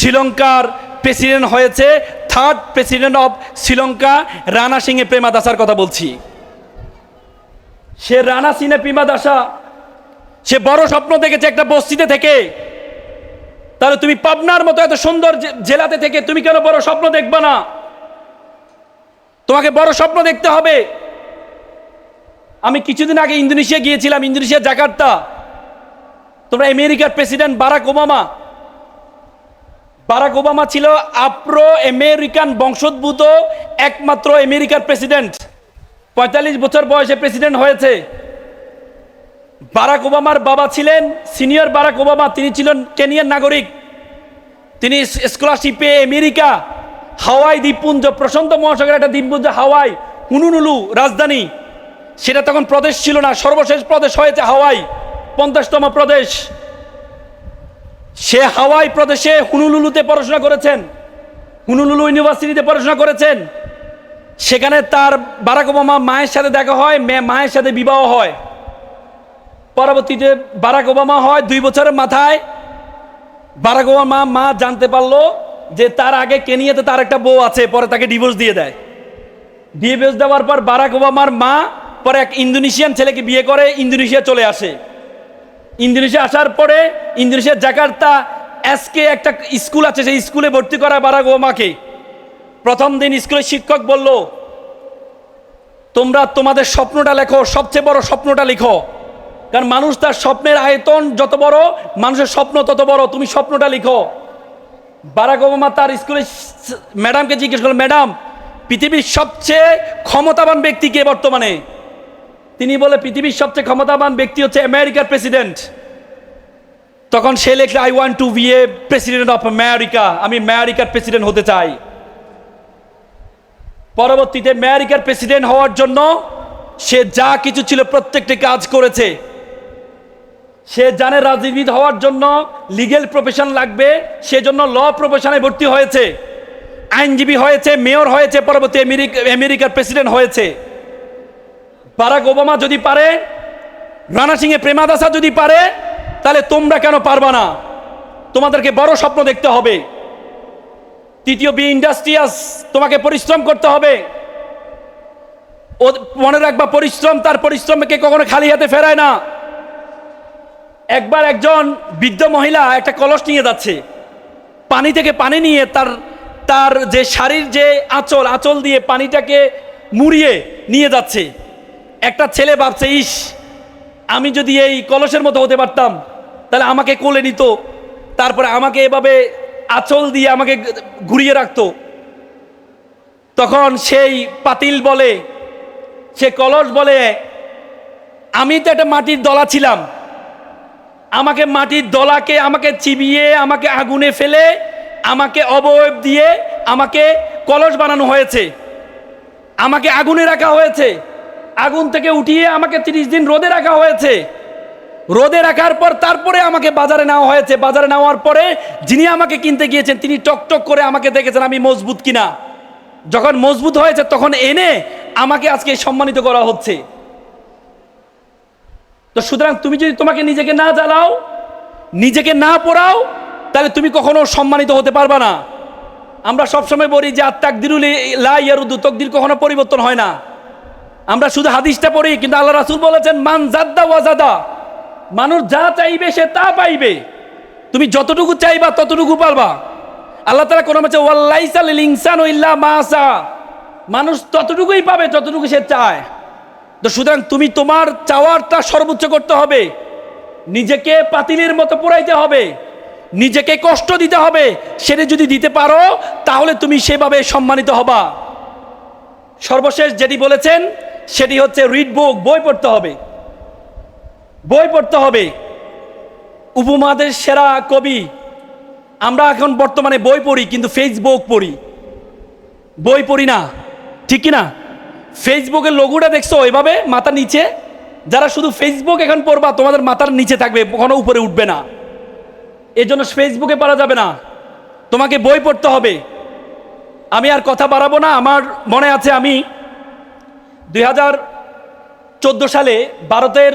শ্রীলঙ্কার প্রেসিডেন্ট হয়েছে third president of Sri Lanka, Ranasinghe প্রেমাদাসার কথা বলছি। সে রানা সিংহে প্রেমাদাসা সে বড় স্বপ্ন দেখেছে একটা বস্তিতে থেকে। তাহলে তুমি পাবনার মতো এত সুন্দর জেলাতে থেকে তুমি কেন বড় স্বপ্ন দেখবে না? তোমাকে বড় স্বপ্ন দেখতে হবে। আমি কিছুদিন আগে ইন্দোনেশিয়া গিয়েছিলাম, ইন্দোনেশিয়া জাকার্তা। তোমরা আমেরিকার president Barack Obama Barack Obama ছিল আপ্রো আমেরিকান বংশোদ্ভূত, একমাত্র আমেরিকার প্রেসিডেন্ট। পঁয়তাল্লিশ বছর বয়সে প্রেসিডেন্ট হয়েছে। বারাক ওবামার বাবা ছিলেন সিনিয়র বারাক ওবামা, তিনি ছিলেন কেনিয়ার নাগরিক। তিনি স্কলারশিপে আমেরিকা, হাওয়াই দ্বীপপুঞ্জ, প্রশান্ত মহাসাগরের একটা দ্বীপপুঞ্জ, হাওয়াই, হুনুনুলু রাজধানী। সেটা তখন প্রদেশ ছিল না, সর্বশেষ প্রদেশ হয়েছে হাওয়াই, পঞ্চাশতম প্রদেশ। সে হাওয়াই প্রদেশে হুনুলুলুতে পড়াশোনা করেছেন, হুনুলুলু ইউনিভার্সিটিতে পড়াশোনা করেছেন। সেখানে তার বারাক ওবামা মায়ের সাথে দেখা হয় মেয়ে মায়ের সাথে বিবাহ হয়। পরবর্তীতে বারাক ওবামা হয় দুই বছরের মাথায়। বারাক ওবামা মা জানতে পারল যে তার আগে কেনিয়াতে তার একটা বউ আছে, পরে তাকে ডিভোর্স দিয়ে দেয়। ডিভোর্স দেওয়ার পর বারাক ওবামার মা পরে এক ইন্দোনেশিয়ান ছেলেকে বিয়ে করে, ইন্দোনেশিয়া চলে আসে। ইন্দোনেশিয়া আসার পরে ইন্দোনেশিয়ার জাকার্তা এসকে একটা স্কুল আছে, সেই স্কুলে ভর্তি করা বারাক ওবামাকে প্রথম দিন স্কুলের শিক্ষক বলল, তোমরা তোমাদের স্বপ্নটা লেখো, সবচেয়ে বড় স্বপ্নটা লিখো। কারণ মানুষ তার স্বপ্নের আয়তন যত বড়, মানুষের স্বপ্ন তত বড়, তুমি স্বপ্নটা লিখো। বারাক ওবামা তার স্কুলে ম্যাডামকে জিজ্ঞেস করল, ম্যাডাম, পৃথিবীর সবচেয়ে ক্ষমতাবান ব্যক্তি কে বর্তমানে? তিনি বলে, পৃথিবীর সবচেয়ে ক্ষমতাবান ব্যক্তি হচ্ছে আমেরিকার প্রেসিডেন্ট। তখন সে লেখলে I want to be a president of America আমি আমেরিকার প্রেসিডেন্ট হতে চাই। পরবর্তীতে আমেরিকার প্রেসিডেন্ট হওয়ার জন্য সে যা কিছু ছিল প্রত্যেকটি কাজ করেছে। সে জানে রাজনীতিবিদ হওয়ার জন্য লিগেল প্রফেশন লাগবে, সেজন্য ল প্রফেশনে ভর্তি হয়েছে। আইনজীবী হয়েছে, মেয়র হয়েছে, পরবর্তী আমেরিকার প্রেসিডেন্ট হয়েছে। বারাক ওবামা যদি পারে, রানা সিংহে প্রেমাদাসা যদি পারে, তাহলে তোমরা কেন পারবা না? তোমাদেরকে বড় স্বপ্ন দেখতে হবে। তৃতীয় বি ইন্ডাস্ট্রিয়াস তোমাকে পরিশ্রম করতে হবে। ও মনে রাখবা, পরিশ্রম তার পরিশ্রমকে কখনো খালি হাতে ফেরায় না। একবার একজন বৃদ্ধ মহিলা একটা কলস নিয়ে যাচ্ছে। পানি থেকে পানি নিয়ে তার তার যে শাড়ির যে আঁচল আঁচল দিয়ে পানিটাকে মুড়িয়ে নিয়ে যাচ্ছে। একটা ছেলে ভাবছে, ইস, আমি যদি এই কলসের মতো হতে পারতাম, তাহলে আমাকে কোলে নিত, তারপরে আমাকে এভাবে আঁচল দিয়ে আমাকে ঘুরিয়ে রাখতো। তখন সেই পাতিল বলে, সে কলস বলে, আমি তো একটা মাটির দলা ছিলাম। আমাকে মাটির দলাকে আমাকে চিবিয়ে, আমাকে আগুনে ফেলে, আমাকে অবয়ব দিয়ে আমাকে কলস বানানো হয়েছে। আমাকে আগুনে রাখা হয়েছে। আগুন থেকে উঠিয়ে আমাকে তিরিশ দিন রোদে রাখা হয়েছে। রোদে রাখার পর তারপরে আমাকে বাজারে নেওয়া হয়েছে। বাজারে নেওয়ার পরে যিনি আমাকে কিনতে গিয়েছেন, তিনি টকটক করে আমাকে দেখেছেন, আমি মজবুত কিনা? যখন মজবুত হয়েছে, তখন এনে আমাকে আজকে সম্মানিত করা হচ্ছে। তো সুতরাং তুমি যদি তোমাকে নিজেকে না জ্বালাও, নিজেকে না পড়াও, তাহলে তুমি কখনো সম্মানিত হতে পারবে না। আমরা সবসময় বলি যে আত্মাক দিরুল লাইয়ারুদ্দু তকদির কখনো পরিবর্তন হয় না। আমরা শুধু হাদিসটা পড়ি, কিন্তু আল্লাহ রাসুল বলেছেন, মান জাদ্দা ওয়াজাদা মানুষ যা চাইবে সে তা পাইবে। তুমি যতটুকু চাইবা ততটুকু পারবা। আল্লাহ তালা কোনো মাঝে ওয়াল্লাইসাল ইল্লা মাসা মানুষ ততটুকুই পাবে যতটুকু সে চায়। তো সুতরাং তুমি তোমার চাওয়ারটা সর্বোচ্চ করতে হবে। নিজেকে পাতিলের মতো পোড়াইতে হবে। নিজেকে কষ্ট দিতে হবে। সেটা যদি দিতে পারো, তাহলে তুমি সেভাবে সম্মানিত হবা। সর্বশেষ যেটি বলেছেন সেটি হচ্ছে রিড বুক বই পড়তে হবে। বই পড়তে হবে। উপমাদের সেরা কবি। আমরা এখন বর্তমানে বই পড়ি, কিন্তু ফেসবুক পড়ি। বই পড়ি না। ঠিক না ফেসবুকের লোগোটা দেখছ এভাবে মাথার নিচে? যারা শুধু ফেসবুক এখন পড়বা, তোমাদের মাথার নিচে থাকবে, কখনো উপরে উঠবে না। এর জন্য ফেসবুকে পড়া যাবে না। তোমাকে বই পড়তে হবে। আমি আর কথা বাড়াবো না, আমার মনে আছে আমি দুই হাজার চোদ্দ সালে ভারতের